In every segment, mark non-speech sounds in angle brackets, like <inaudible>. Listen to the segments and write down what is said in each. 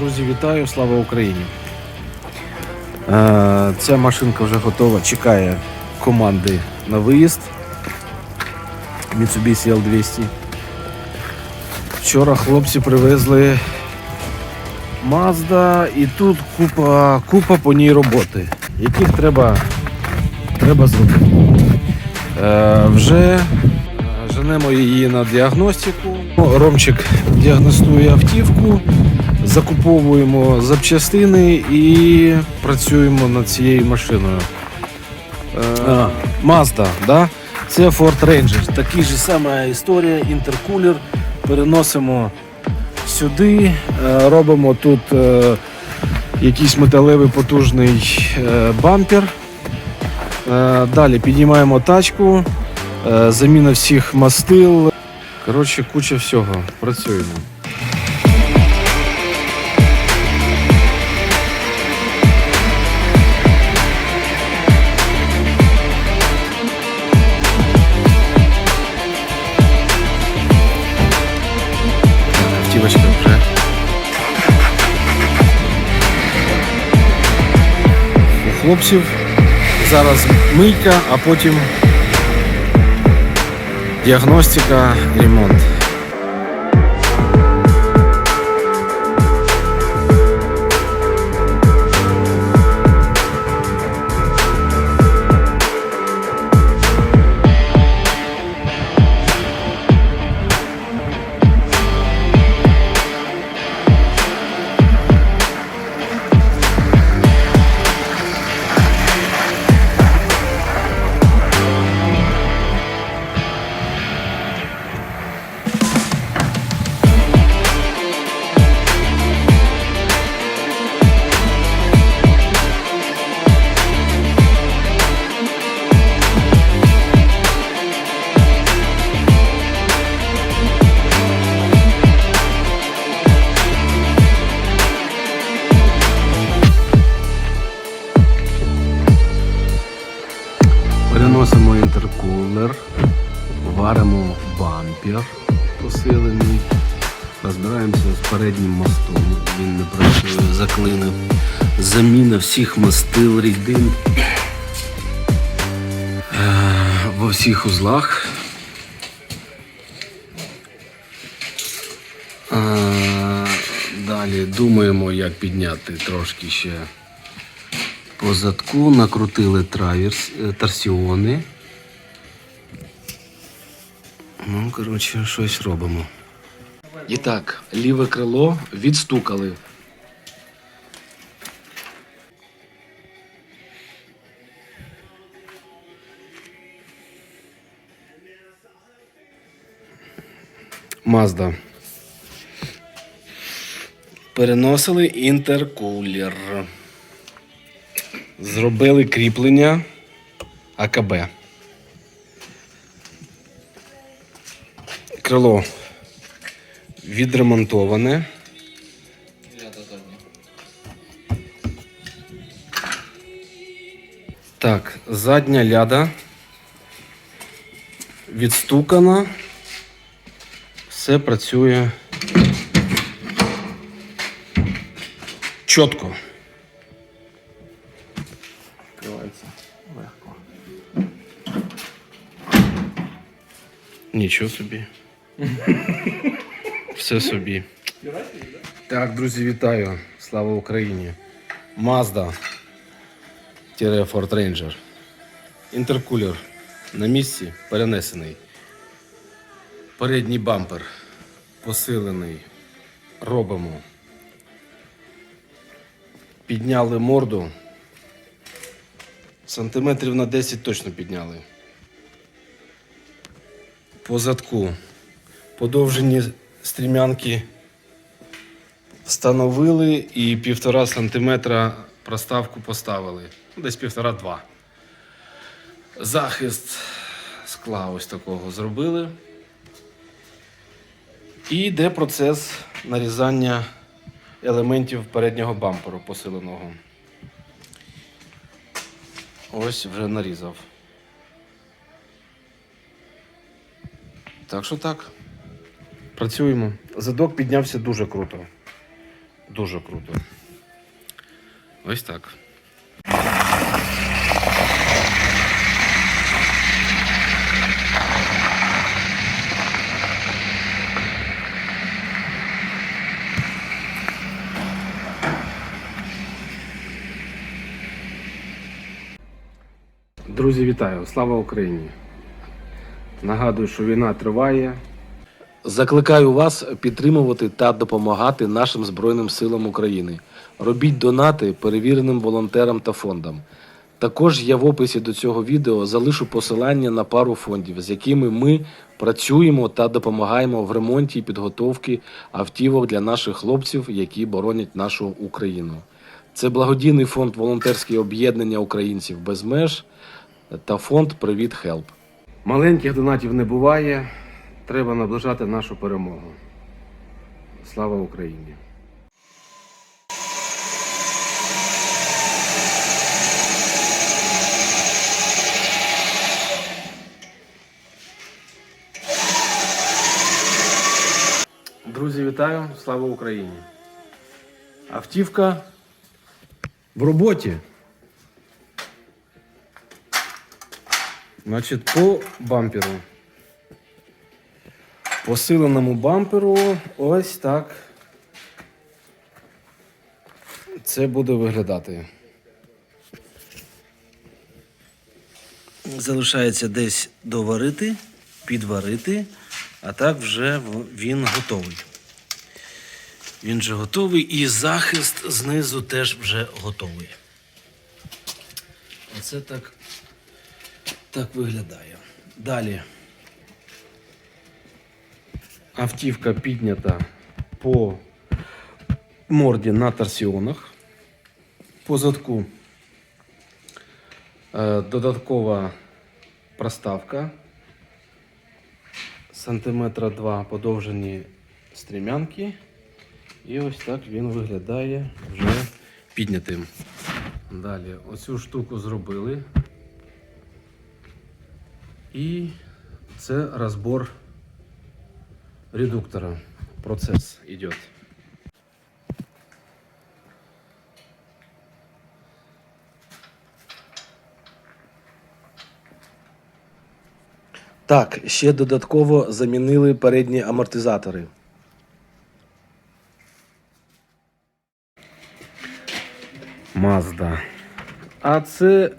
Друзі, вітаю! Слава Україні! Е, Ця машинка вже готова, чекає команди на виїзд. Mitsubishi L200. Вчора хлопці привезли Mazda і тут купа, купа по ній роботи, яких треба, треба зробити. Е, вже е, женемо її на діагностику. Ромчик діагностує автівку, закуповуємо запчастини і працюємо над цією машиною. Е, Mazda, да? це Ford Ranger. Така ж сама історія, інтеркулер. Переносимо сюди, е, робимо тут е, якийсь металевий потужний е, бампер. Е, Далі піднімаємо тачку, е, заміна всіх мастил. Коротше, куча всього. Працюємо. Хлопців зараз мийка, а потім діагностика, ремонт. Посилений, розбираємося з переднім мостом. Він не працює, заклинив. Заміна всіх мастил, рідин е, во всіх узлах. Е, Далі думаємо, як підняти трошки ще по задку накрутили траверс, е, торсіони. Ну, коротше, щось робимо. І так, ліве крило відстукали. Мазда. Переносили інтеркулер. Зробили кріплення АКБ. Крило відремонтоване. Так, задня ляда відстукана. Все працює чітко. Відкривається легко. Нічого собі. <laughs> Все собі. Так, друзі, вітаю. Слава Україні. Mazda. Ford Ranger. Інтеркулер на місці перенесений. Передній бампер посилений. Робимо. Підняли морду. Сантиметрів на 10 точно підняли. По задку. Подовжені стрімянки встановили і півтора сантиметра проставку поставили. Ну, Десь півтора-два. Захист скла ось такого зробили. І йде процес нарізання елементів переднього бамперу посиленого. Ось вже нарізав. Так що так. Працюємо. Задок піднявся дуже круто. Дуже круто. Ось так. Друзі, вітаю! Слава Україні! Нагадую, що війна триває. Закликаю вас підтримувати та допомагати нашим Збройним силам України. Робіть донати перевіреним волонтерам та фондам. Також я в описі до цього відео залишу посилання на пару фондів, з якими ми працюємо та допомагаємо в ремонті і підготовці автівок для наших хлопців, які боронять нашу Україну. Це благодійний фонд волонтерське об'єднання українців без меж та фонд Привіт Хелп. Маленьких донатів не буває. Треба наближати нашу перемогу. Слава Україні! Друзі, вітаю! Слава Україні! Автівка в роботі. Значить, по бамперу. Посиленому бамперу ось так. Це буде виглядати. Залишається десь доварити, підварити, а так вже він готовий. Він вже готовий і захист знизу теж вже готовий. Оце так, так виглядає. Далі. Автівка піднята по морді на торсіонах. По задку е, додаткова проставка. Сантиметра два подовжені стрімянки. І ось так він виглядає вже піднятим. Далі оцю штуку зробили. І це розбор редуктора. Процесс идет. Так, ще додатково замінили передні амортизатори. Mazda. А це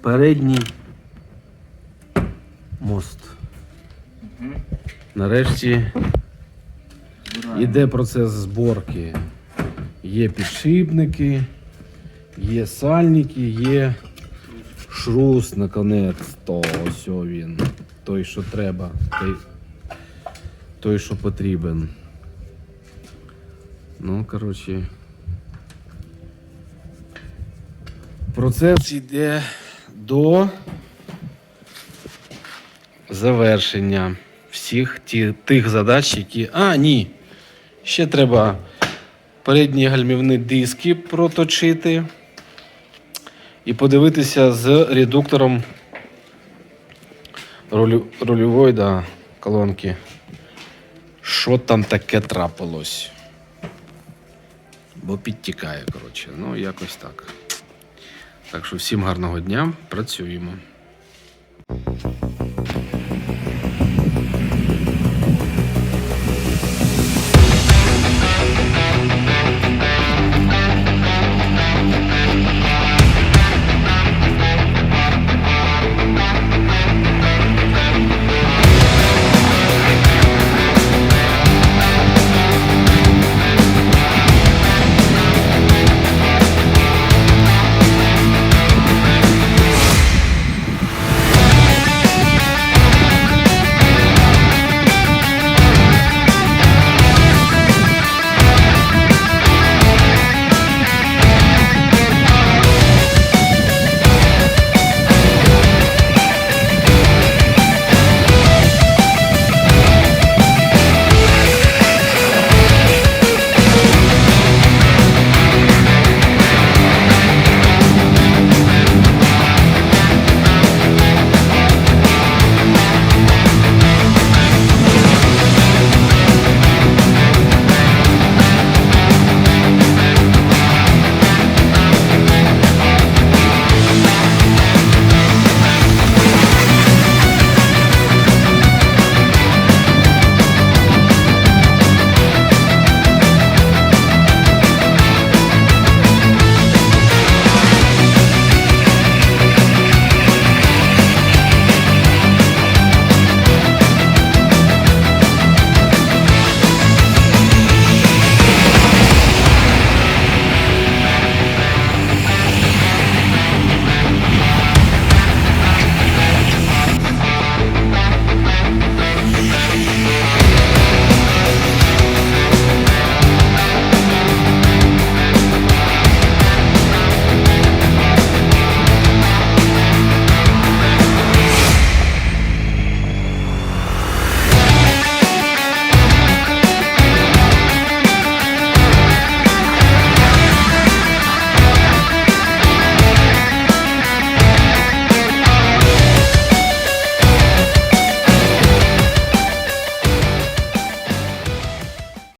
передній мост. Нарешті йде процес зборки. Є підшипники, є сальники, є шрус наконець. То ось він. Той, що треба, той, той що потрібен. Ну, коротше. Процес йде до завершення всіх ті, тих задач, які. А, ні. Ще треба передні гальмівні диски проточити і подивитися з редуктором рулю, рульової да, колонки. Що там таке трапилось? Бо підтікає, коротше. Ну, якось так. Так що всім гарного дня, працюємо.